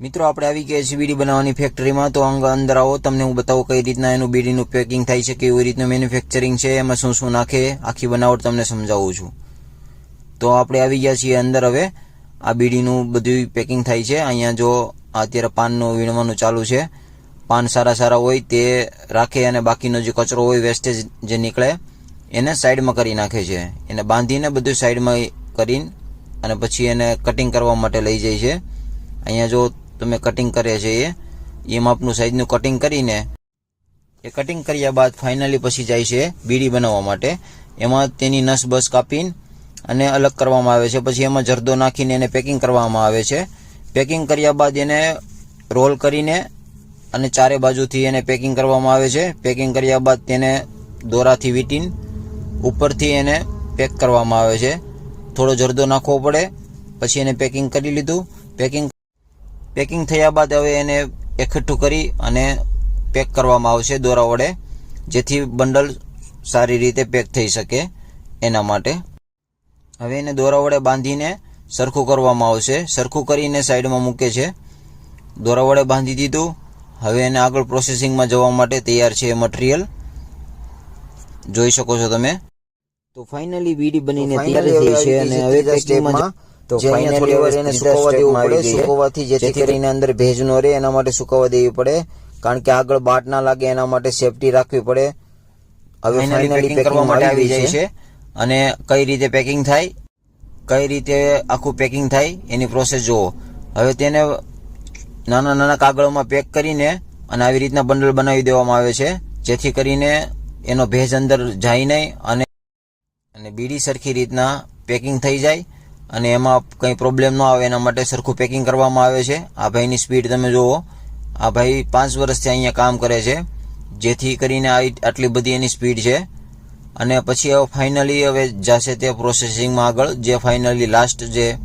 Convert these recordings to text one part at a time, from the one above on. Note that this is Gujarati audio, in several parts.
મિત્રો, આપણે આવી ગયા છીએ બીડી બનાવવાની ફેક્ટરીમાં તો અંગ અંદર આવો, તમને હું બતાવું કઈ રીતના એનું બીડીનું પેકિંગ થાય છે, કેવી રીતનું મેન્યુફેક્ચરિંગ છે, એમાં શું શું નાખે, આખી બનાવટ તમને સમજાવું છું. તો આપણે આવી ગયા છીએ અંદર હવે. આ બીડીનું બધું પેકિંગ થાય છે. અહીંયા જો અત્યારે પાનનું વીણવાનું ચાલુ છે. પાન સારા સારા હોય તે રાખે અને બાકીનો જે કચરો હોય વેસ્ટેજ જે નીકળે, એને સાઈડમાં કરી નાખે છે. એને બાંધીને બધું સાઈડમાં કરીને અને પછી એને કટિંગ કરવા માટે લઈ જાય છે. અહીંયા જો તમે કટિંગ કરે છે એ. એ માપનું સાઈઝનું કટિંગ કરીને એ કટિંગ કર્યા બાદ ફાઇનલી પછી જાય છે બીડી બનાવવા માટે. એમાં તેની નસ બસ કાપીને અને અલગ કરવામાં આવે છે. પછી એમાં જરદો નાખીને એને પેકિંગ કરવામાં આવે છે. પેકિંગ કર્યા બાદ એને રોલ કરીને અને ચારે બાજુથી એને પેકિંગ કરવામાં આવે છે. પેકિંગ કર્યા બાદ તેને દોરાથી વીટીને ઉપરથી એને પેક કરવામાં આવે છે. થોડો જરદો નાખવો પડે. પછી એને પેકિંગ કરી લીધું. પેકિંગ પેકિંગ થયા બાદ હવે એને એકઠું કરી અને પેક કરવામાં આવશે દોરા વડે જેથી બંડલ સારી રીતે પેક થઈ શકે એના માટે. હવે એને દોરા વડે બાંધીને સરખું કરવામાં આવશે. સરખું કરીને સાઈડમાં મૂકે છે. દોરા વડે બાંધી દીધું. હવે એને આગળ પ્રોસેસિંગમાં જવા માટે તૈયાર છે એ મટીરિયલ જોઈ શકો છો તમે. તો ફાઇનલી વીડી બનીને તૈયાર થઈ છે અને હવે પેકિંગમાં તો ફાઇનલી એને સુકવવા દેવું પડે સુકવવાથી જેથી કરીને અંદર ભેજ ન રહે એના માટે સુકવવા દેવી પડે. કારણ કે આગળ બાટ ના લાગે એના માટે સેફટી રાખવી પડે. હવે ફાઇનલી કરવા માટે આવી જાય છે. અને કઈ રીતે પેકિંગ થાય? કઈ રીતે આખું પેકિંગ થાય? એની પ્રોસેસ જુઓ. હવે તેને નાના નાના કાગળોમાં પેક કરીને અને આવી રીતના બંડલ બનાવી દેવામાં આવે છે. જેથી કરીને એનો ભેજ અંદર જાય નહીં અને અને બીડી સરખી રીતના પેકિંગ થઈ જાય. અને એમાં કંઈ પ્રોબ્લેમ ન આવે, એના માટે સરખું પેકિંગ કરવામાં આવે છે. આ ભાઈની સ્પીડ તમે જુઓ. આ ભાઈ પાંચ વર્ષથી અહીંયા કામ કરે છે. જેથી કરીને આટલી બધી એની સ્પીડ છે. અને પછી હવે ફાઇનલી હવે જશે તે પ્રોસેસિંગમાં આગળ, જે ફાઇનલી લાસ્ટ જે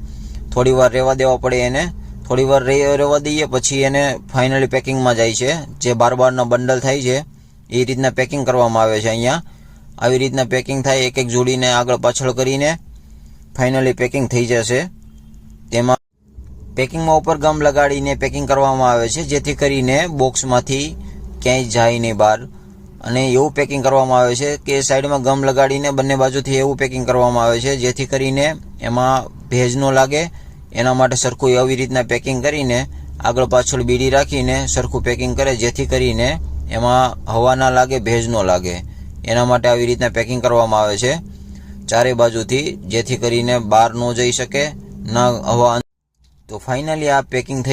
થોડી વાર રહેવા દેવા પડે એને. થોડી વાર રહે- રહેવા દઈએ, પછી એને ફાઇનલી પેકિંગમાં જાય છે. જે બાર બારના બંડલ થાય છે, એ રીતના પેકિંગ કરવામાં આવે છે અહીંયા. આવી રીતના પેકિંગ થાય એક એક જોડીને આગળ પાછળ કરીને ફાઇનલી પેકિંગ થઈ જશે. તેમાં પેકિંગમાં ઉપર ગમ લગાડીને પેકિંગ કરવામાં આવે છે, જેથી કરીને બોક્સમાંથી ક્યાંય જાય નહીં બહાર. અને એવું પેકિંગ કરવામાં આવે છે કે સાઈડમાં ગમ લગાડીને બંને બાજુથી એવું પેકિંગ કરવામાં આવે છે, જેથી કરીને એમાં ભેજ ન લાગે. એના માટે સરખું આવી રીતના પેકિંગ કરીને આગળ પાછળ બીડી રાખીને સરખું પેકિંગ કરે, જેથી કરીને એમાં હવા ના લાગે, ભેજ ન લાગે. એના માટે આવી રીતના પેકિંગ કરવામાં આવે છે. ચારે બાજુથી, જેથી કરીને બહાર ન જઈ શકે, ન હવા તો ફાઇનલી આ પેકિંગ થઈ